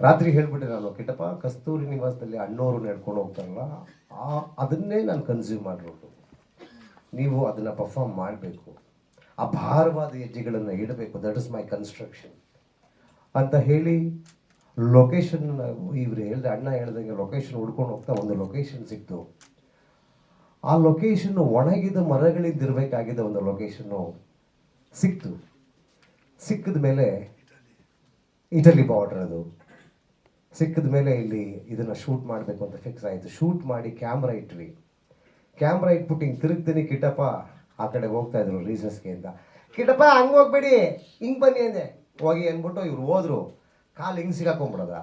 ರಾತ್ರಿ ಹೇಳ್ಬಿಟ್ಟೆ ನಾನು ಕಿಟ್ಟಪ್ಪ ಕಸ್ತೂರಿ ನಿವಾಸದಲ್ಲಿ ಅಣ್ಣವರು ನಡ್ಕೊಂಡು ಹೋಗ್ತಾರಲ್ಲ, ಆ, ಅದನ್ನೇ ನಾನು ಕನ್ಸ್ಯೂಮ್ ಮಾಡಿರೋದು ನೀವು ಅದನ್ನು ಪರ್ಫಾರ್ಮ್ ಮಾಡಬೇಕು. ಆ ಭಾರವಾದ ಹೆಜ್ಜೆಗಳನ್ನು ಇಡಬೇಕು. ದಟ್ ಇಸ್ ಮೈ ಕನ್ಸ್ಟ್ರಕ್ಷನ್ ಅಂತ ಹೇಳಿ ಲೊಕೇಶನ್ ಇವರು ಹೇಳಿದೆ, ಅಣ್ಣ ಹೇಳ್ದಂಗೆ ಲೊಕೇಶನ್ ಹುಡ್ಕೊಂಡು ಹೋಗ್ತಾ ಒಂದು ಲೊಕೇಶನ್ ಸಿಕ್ತು. ಆ ಲೊಕೇಶನ್ ಒಣಗಿದ ಮರಗಳಿದ್ದಿರಬೇಕಾಗಿದ್ದ ಒಂದು ಲೊಕೇಶನ್ನು ಸಿಕ್ತು. ಸಿಕ್ಕಿದ ಮೇಲೆ ಇಟಲಿ ಬಾರ್ಡರ್ ಅದು. ಸಿಕ್ಕಿದ ಮೇಲೆ ಇಲ್ಲಿ ಇದನ್ನು ಶೂಟ್ ಮಾಡಬೇಕು ಅಂತ ಫಿಕ್ಸ್ ಆಯಿತು. ಶೂಟ್ ಮಾಡಿ ಕ್ಯಾಮ್ರಾ ಇಟ್ವಿ. ಕ್ಯಾಮ್ರಾ ಇಟ್ಬಿಟ್ಟು ಹಿಂಗೆ ತಿರುಗ್ತೀನಿ ಕಿಟ್ಟಪ್ಪ ಆ ಕಡೆ ಹೋಗ್ತಾ ಇದ್ರು ರೀಸಸ್ಗೆ ಅಂತ. ಕಿಟಪ್ಪ, ಹಂಗೆ ಹೋಗ್ಬೇಡಿ. ಹಿಂಗೆ ಬನ್ನಿ ಅಂದೆ. ಹೋಗಿ ಅಂದ್ಬಿಟ್ಟು ಇವ್ರು ಹೋದ್ರು. ಕಾಲು ಹಿಂಗೆ ಸಿಗಾಕೊಂಬಿಡೋದ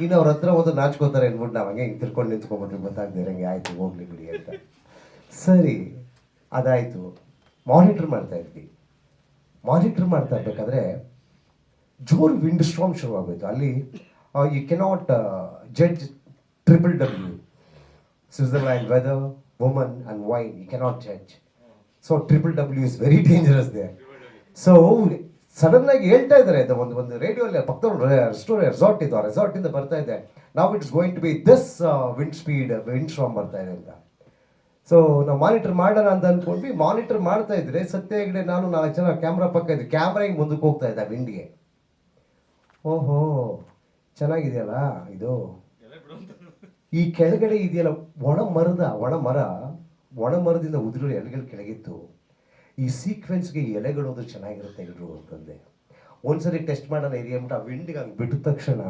ಇನ್ನು ಅವ್ರ ಹತ್ರ ಹೋದ್ರೆ ನಾಚ್ಕೋತಾರೆ ಅಂದ್ಬಿಟ್ಟು ನಾವು ಹಂಗೆ ಹಿಂಗೆ ತಿರ್ಕೊಂಡು ನಿಂತ್ಕೊಂಡ್ಬಿಟ್ರೆ. ಗೊತ್ತಾಗ್ದೆ ಹಂಗೆ ಆಯಿತು, ಹೋಗ್ಲಿ ಬಿಡಿ ಅಂತ. ಸರಿ, ಅದಾಯಿತು. ಮಾನಿಟ್ರ್ ಮಾಡ್ತಾ ಇದ್ವಿ. ಮಾನಿಟ್ರ್ ಮಾಡ್ತಾ ಇರ್ಬೇಕಾದ್ರೆ ಜೋರ್ ವಿಂಡ್ ಸ್ಟ್ರಾಮ್ ಶುರುವಾಗೋಯ್ತು ಅಲ್ಲಿ you cannot judge triple W Switzerland weather woman and wine you cannot judge so triple W is very dangerous they so sudden ಆಗಿ ಹೇಳ್ತಾ ಇದ್ದಾರೆ, ಇದು ಒಂದು ಒಂದು ರೇಡಿಯೋಲ್ಲಿ ಪಕ್ಕದ ರೆಸ್ಟೋರ್ ರೆಸಾರ್ಟ್ ಇದು, ಆ ರೆಸಾರ್ಟ್ ಇಂದ ಬರ್ತಾ ಇದೆ. ನಾವು it's going to be this wind speed wind strong ಬರ್ತಾ ಇದೆ ಅಂತ. ಸೊ ನಾವು ಮಾನಿಟರ್ ಮಾಡೋಣ ಅಂತ ಅಂದ್ಕೊಂಡ್ವಿ ಮಾನಿಟರ್ ಮಾಡ್ತಾ ಇದ್ರೆ ಸತ್ಯ ಹೆಗಡೆ ನಾನು ನಾಲ್ಕು ಜನ ಕ್ಯಾಮ್ರಾ ಪಕ್ಕ ಇದ್ದೆ ಕ್ಯಾಮ್ರಾ ಹಿಂಗೆ ಮುಂದಕ್ಕೆ ಹೋಗ್ತಾ ಇದ್ದೆ ವಿಂಡ್ಗೆ ಓಹೋ ಚೆನ್ನಾಗಿದೆಯಲ್ಲ ಇದು? ಈ ಕೆಳಗಡೆ ಇದೆಯಲ್ಲ ಒಣ ಮರದ ಒಣ ಮರ ಒಣ ಮರದಿಂದ ಉದುರು ಎಲೆಗಳು ಕೆಳಗಿತ್ತು ಈ ಸೀಕ್ವೆನ್ಸ್ಗೆ ಎಲೆಗಳು ಅದು ಚೆನ್ನಾಗಿರುತ್ತೆ ಇಡ್ರು ಅಂತಂದೆ. ಒಂದ್ಸರಿ ಟೆಸ್ಟ್ ಮಾಡೋಣ ಏರಿಯಾ ಅಂದ್ಬಿಟ್ಟು ಆ ವಿಂಡ್ಗೆ ಹಂಗೆ ಬಿಟ್ಟ ತಕ್ಷಣ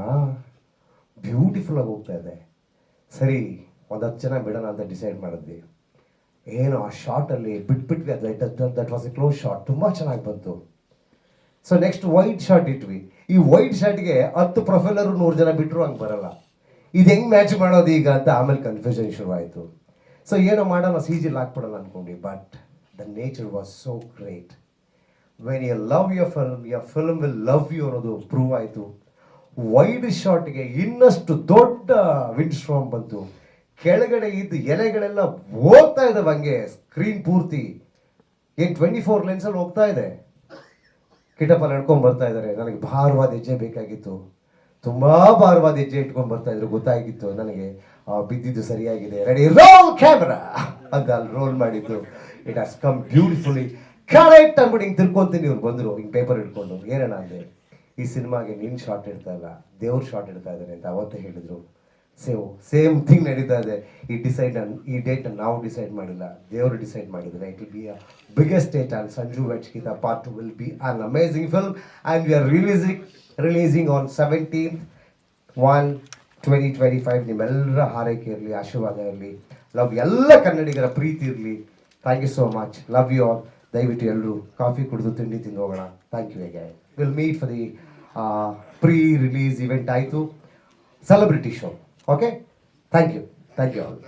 ಬ್ಯೂಟಿಫುಲ್ ಆಗಿ ಹೋಗ್ತಾ ಇದೆ. ಸರಿ ಒಂದು ಹತ್ತು ಜನ ಬಿಡೋಣ ಅಂತ ಡಿಸೈಡ್ ಮಾಡಿದ್ವಿ. ಏನು ಆ ಶಾರ್ಟಲ್ಲಿ ಬಿಟ್ಬಿಟ್ವಿ ಅದು that was a close shot ತುಂಬ ಚೆನ್ನಾಗಿ ಬಂತು. ಸೊ ನೆಕ್ಸ್ಟ್ ವೈಟ್ ಶಾರ್ಟ್ ಇಟ್ವಿ. ಈ ವೈಟ್ ಶರ್ಟ್ಗೆ ಹತ್ತು ಪ್ರೊಫೈಲರು ನೂರು ಜನ ಬಿಟ್ಟರು ಹಂಗೆ ಬರಲ್ಲ. ಇದು ಹೆಂಗೆ ಮ್ಯಾಚ್ ಮಾಡೋದು ಈಗ ಅಂತ ಆಮೇಲೆ ಕನ್ಫ್ಯೂಷನ್ ಶುರುವಾಯಿತು. ಸೊ ಏನೋ ಮಾಡೋಣ ಸಿ ಹಾಕ್ಬಿಡಲ್ಲ ಹಾಕ್ಬಿಡೋಣ ಅನ್ಕೊಂಡ್ವಿ but the nature was so great when you love your film your film will love you ಅನ್ನೋದು ಪ್ರೂವ್ ಆಯಿತು. ವೈಡ್ ಶಾಟ್ಗೆ ಇನ್ನಷ್ಟು ದೊಡ್ಡ ವಿಂಡ್ ಸ್ಟ್ರಾಮ್ ಬಂತು. ಕೆಳಗಡೆ ಇದ್ದ ಎಲೆಗಳೆಲ್ಲ ಹೋಗ್ತಾ ಇದ್ದಾವೆ ಹಂಗೆ ಸ್ಕ್ರೀನ್ ಪೂರ್ತಿ. ಏನು ಟ್ವೆಂಟಿ ಫೋರ್ ಲೆನ್ಸಲ್ಲಿ ಹೋಗ್ತಾ ಇದೆ. ಕಿಟಪ್ಪ ನಡ್ಕೊಂಡು ಬರ್ತಾ ಇದ್ದಾರೆ ನನಗೆ ಭಾರವಾದ ಹೆಜ್ಜೆ ಬೇಕಾಗಿತ್ತು. ತುಂಬಾ ಭಾರವಾದ ಹೆಜ್ಜೆ ಇಟ್ಕೊಂಡು ಬರ್ತಾ ಇದ್ರು. ಗೊತ್ತಾಗಿತ್ತು ನನಗೆ. ಬಿದ್ದಿದ್ದು ಸರಿಯಾಗಿದೆ. ರೆಡಿ ರೋಲ್ ಕ್ಯಾಮ್ರಾ ಅಂತ ಅಲ್ಲಿ ರೋಲ್ ಮಾಡಿದ್ದು. It has come beautifully correct ಅಂದ್ಬಿಟ್ಟು ಹಿಂಗೆ ತಿರ್ಕೊಂತೀನಿ. ಇವ್ರು ಬಂದರು. ಹಿಂಗೆ ಪೇಪರ್ ಇಟ್ಕೊಂಡು ಅಂದೆ. ಈ ಸಿನಿಮಾಗೆ ನಿನ್ನ ಶಾರ್ಟ್ ಇಡ್ತಾ ಇಲ್ಲ. ದೇವ್ರ ಶಾರ್ಟ್ ಇಡ್ತಾ ಇದ್ದಾರೆ ಅಂತ ಅವತ್ತೇ ಹೇಳಿದ್ರು. ಸೇವ್ ಸೇಮ್ ಥಿಂಗ್ ನಡೀತಾ ಇದೆ. ಈ ಡಿಸೈಡ್ ಈ ಡೇಟ್ ನಾವು ಡಿಸೈಡ್ ಮಾಡಿಲ್ಲ. ದೇವರು ಡಿಸೈಡ್ ಮಾಡಿದ್ದಾರೆ. It will be a biggest date on Sanju ವೆಚ್ಕಿತ part will be an amazing film and we are releasing releasing on seventeenth one twenty twenty five ನಿಮ್ಮೆಲ್ಲರ ಹಾರೈಕೆ ಇರಲಿ, ಆಶೀರ್ವಾದ ಇರಲಿ. ಲವ್ ಎಲ್ಲ ಕನ್ನಡಿಗರ ಪ್ರೀತಿ ಇರಲಿ. Thank you so much love you all ದಯವಿಟ್ಟು ಎಲ್ಲರೂ ಕಾಫಿ ಕುಡಿದು ತಿಂಡಿ ತಿಂದು ಹೋಗೋಣ. ಥ್ಯಾಂಕ್ ಯು ಹೇಗೆ will meet for the pre release event ಆಯಿತು. Celebrity show okay thank you thank you all